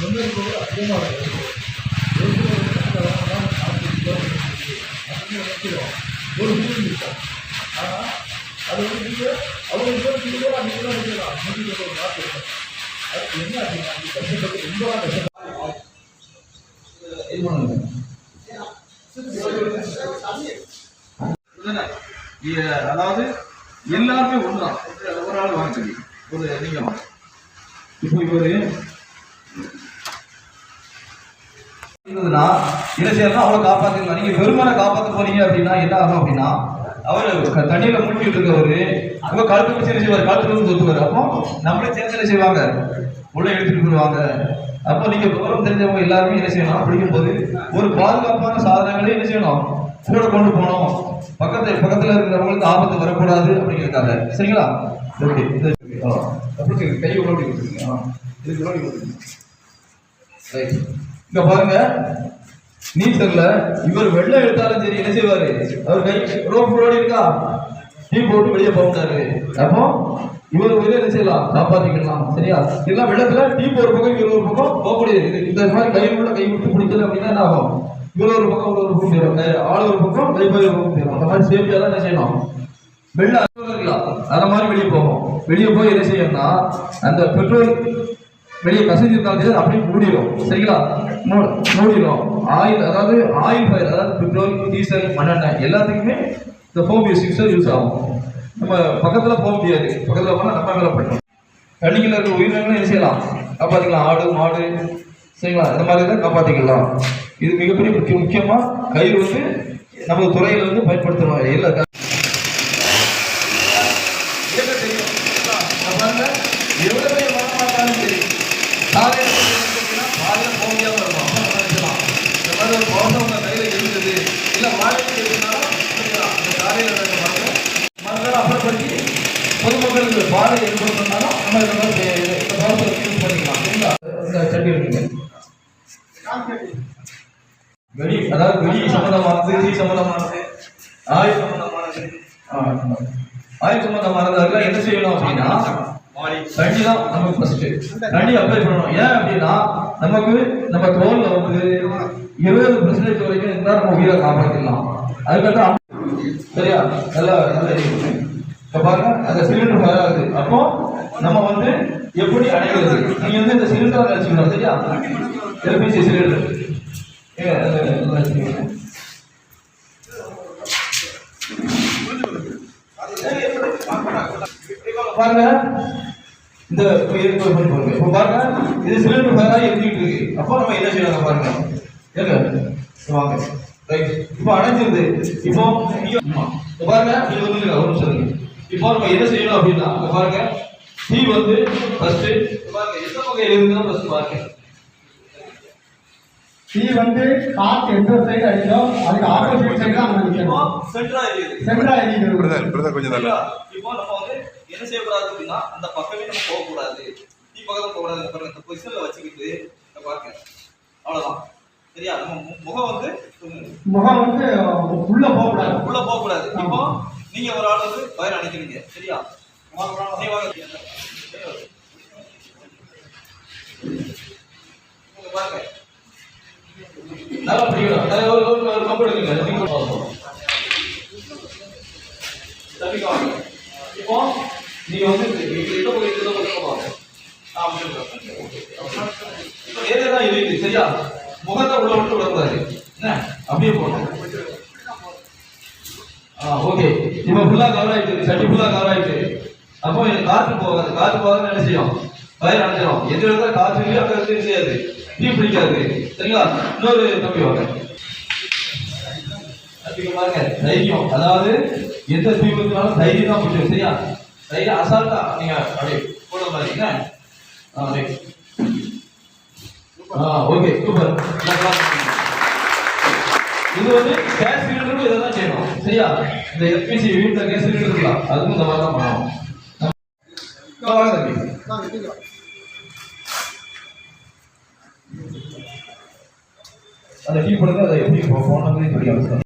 சொன்னது அதிகமாக இருக்கும் ஒரு ஊர் ஆனால் அது வந்து நீங்கள் அவங்க நீங்கள் தான் இருக்கலாம் நூற்றி ஒரு நாட்டு அது என்ன அப்படின்னா அந்த கஷ்டப்பட்டு ரொம்ப கஷ்டப்பட்டு இது அதாவது எல்லாருமே ஒன்றுதான் ஒரு ஆள் வாங்க சொல்லி. ஒரு நீங்க இப்போ இவரு இருந்ததுன்னா என்ன செய்யலாம் அவளை காப்பாத்திக்கலாம் நீங்க வெறுமனை காப்பாற்ற போறீங்க அப்படின்னா என்ன ஆகும் அப்படின்னா அவர் க- தண்ணியில மூழ்கிட்டு இருக்கவரு அவங்க கழுத்து பிடிச்சி செய்வார்? கழுத்துல இருந்து தொத்துவாரு அப்போ நம்மளே சேர்ந்து என்ன செய்வாங்க? உள்ள எடுத்துட்டு வருவாங்க அப்போ நீங்க விவரம் தெரிஞ்சவங்க எல்லாருமே என்ன செய்யணும்? அப்படிங்கும் போது ஒரு பாதுகாப்பான சாதனங்களே என்ன செய்யணும்? கூட கொண்டு போகணும். பக்கத்து பக்கத்துல இருக்கிறவங்களுக்கு ஆபத்து வரக்கூடாது அப்படிங்கிறதுக்காக. சரிங்களா? ஓகே. கை உள்ள இதுக்கு ரைட். இங்க பாருங்க. நீச்சல்ல இவர் வெள்ளை எடுத்தாலும் சரி என்ன செய்வாரு? அவர் கை ரோப் ஓடி இருக்கா? டீ போட்டு வெளியே போட்டாரு அப்போ இவர் வந்து என்ன செய்யலாம்? காப்பாத்திக்கலாம் சரியா? இதெல்லாம் வெள்ளத்துல டீ ஒரு பக்கம் இவர் ஒரு பக்கம் போக முடியாது. இந்த மாதிரி கை உள்ள கை விட்டு பிடிக்கல அப்படின்னா என்ன ஆகும்? இவர் ஒரு பக்கம் ஒரு பக்கம் போயிடும் ஆள் ஒரு பக்கம் கை போய் ஒரு பக்கம் போயிடும் அந்த மாதிரி சேஃப்டியா தான் என்ன செய்யணும்? வெள்ள இருக்கலாம். அந்த மாதிரி வெளியே போகும். வெளியே போய் என்ன செய்யணும்னா அந்த பெட்ரோல் வெளியே கசிஞ்சிருந்தாலும் சரி அப்படியே மூடிடும் சரிங்களா? மூ- மூடிடும் ஆயில் அதாவது ஆயில் ஃபயர் அதாவது பெட்ரோல் டீசல் மண்ணெண்ணெய் எல்லாத்துக்குமே இந்த ஃபோம் சிக்ஸர் யூஸ் ஆகும். நம்ம பக்கத்தில் போக முடியாது. பக்கத்தில் போனால் நம்ம மேல பண்ணும் கண்ணிகள் இருக்கிற உயிரினங்களும் என்ன செய்யலாம்? காப்பாற்றிக்கலாம் ஆடு மாடு சரிங்களா? இந்த மாதிரி தான் காப்பாற்றிக்கலாம் இது மிகப்பெரிய முக்கிய முக்கியமாக கயிறு வந்து நம்ம துறையில் வந்து பயன்படுத்துறோம் எல்லா இயக்க தெரியும். நான் பாருங்க, எவ்வளவு பெரிய மரமா இருந்தாலும் சரி, சாலையில போய் நிறுத்திட்டீங்கன்னா இருக்கும். அப்ப நினைக்கலாம், இந்த மாதிரி ஒரு இருந்தாலும் அந்த இந்த இருக்க மரத்தை மரங்களை அப்புறப்படுத்தி பொதுமக்களுக்கு பாதை ஏற்படுத்தணும்னாலும் நம்ம இந்த மாதிரி இந்த இந்த யூஸ் பண்ணிக்கலாம் சரிங்களா இந்த சட்டி இருக்குங்க வெளி அதாவது வெளி சம்பந்தமானது தீ சம்பந்தமானது ஆயுள் சம்பந்தமானது ஆயுள் அதெல்லாம் என்ன செய்யணும் அப்படின்னா தண்ணி தான் நமக்கு ஃபர்ஸ்ட் தண்ணி அப்ளை பண்ணணும். ஏன் அப்படின்னா நமக்கு நம்ம தோல்ல வந்து இருபது பர்சன்டேஜ் வரைக்கும் இருந்தா நம்ம உயிரை காப்பாற்றிடலாம் அதுக்கப்புறம் சரியா? நல்லா நல்லா இப்போ பாருங்க அந்த சிலிண்டர் ஃபயர் ஆகுது அப்போ நம்ம வந்து எப்படி அடைகிறது? நீங்க வந்து இந்த சிலிண்டர் வச்சுக்கணும் சரியா? எல்பிஜி சிலிண்டர் நல்லா பாருங்க. இந்த இருக்கு ஒரு பாருங்க? இப்ப பாருங்க இது சிலிண்டர் ஃபயரா எரிஞ்சிட்டு இருக்கு. அப்போ நம்ம என்ன செய்யலாம் பாருங்க? ஏங்க இங்க வாங்க. ரைட் இப்போ அணைஞ்சிருது இப்போ. இப்ப பாருங்க இது வந்து ஒரு நிமிஷம். இப்போ நம்ம என்ன செய்யணும் அப்படின்னா இங்க பாருங்க தீ வந்து ஃபர்ஸ்ட் பாருங்க எந்த வகையில இருந்தாலும் ஃபர்ஸ்ட் பாருங்க தீ வந்து காத்து எந்த சைடு அடிச்சோ அதுக்கு ஆப்போசிட் சைடு தான் நம்ம இப்போ நிற்கணும் சென்டரா இருக்குது. சென்டரா எரியுது பிரதர் பிரதர் கொஞ்சம் நல்லா. இப்போ நம்ம என்ன செய்யக்கூடாது அப்படின்னா அந்த பக்கமே நம்ம போகக்கூடாது. நீ பக்கத்துல போகக்கூடாது. இந்த பாருங்க இந்த பொசிஷன்ல வச்சுக்கிட்டு இந்த பாருங்க. அவ்வளவுதான். சரியா? நம்ம முகம் வந்து முகம் வந்து உள்ள போகக்கூடாது. உள்ள போகக்கூடாது. இப்போ நீங்க ஒரு ஆள் வந்து பயிர் அணைக்கிறீங்க. சரியா? பாருங்க. நல்லா நல்லா ஒரு ஒரு வந்து இந்த இருக்கு சரியா முகத்தை உள்ள விட்டு விடக்கூடாது என்ன அப்படியே போடணும் ஓகே இப்போ ஃபுல்லா கவர் ஆயிட்டு சட்டி ஃபுல்லா கவர் ஆயிட்டு அப்போ எனக்கு காற்று போகாது காற்று போகாது என்ன செய்யும் பயிர் அடைஞ்சிடும் எந்த இடத்துல காற்று இல்லையோ இருந்து செய்யாது தீ பிடிக்காது சரிங்களா இன்னொரு தம்பி வாங்க பாருங்க தைரியம் அதாவது எந்த தீபத்தினாலும் தைரியம் தான் பிடிக்கும் சரியா? தைரியம் அசால்ட்டா நீங்க அப்படியே போட மாதிரி என்ன ஆ ரைட் ஆ ஓகே சூப்பர். இது வந்து கேஸ் சிலிண்டருக்கும் இதை தான் செய்யணும். சரியா? இந்த எல்பிசி வீட்டில் கேஸ் சிலிண்டர் இருக்கலாம் அதுக்கும் இந்த மாதிரி தான் பண்ணணும். தம்பி. அந்த டீ பண்ணுறது அதை எப்படி போகணும் தெரியாது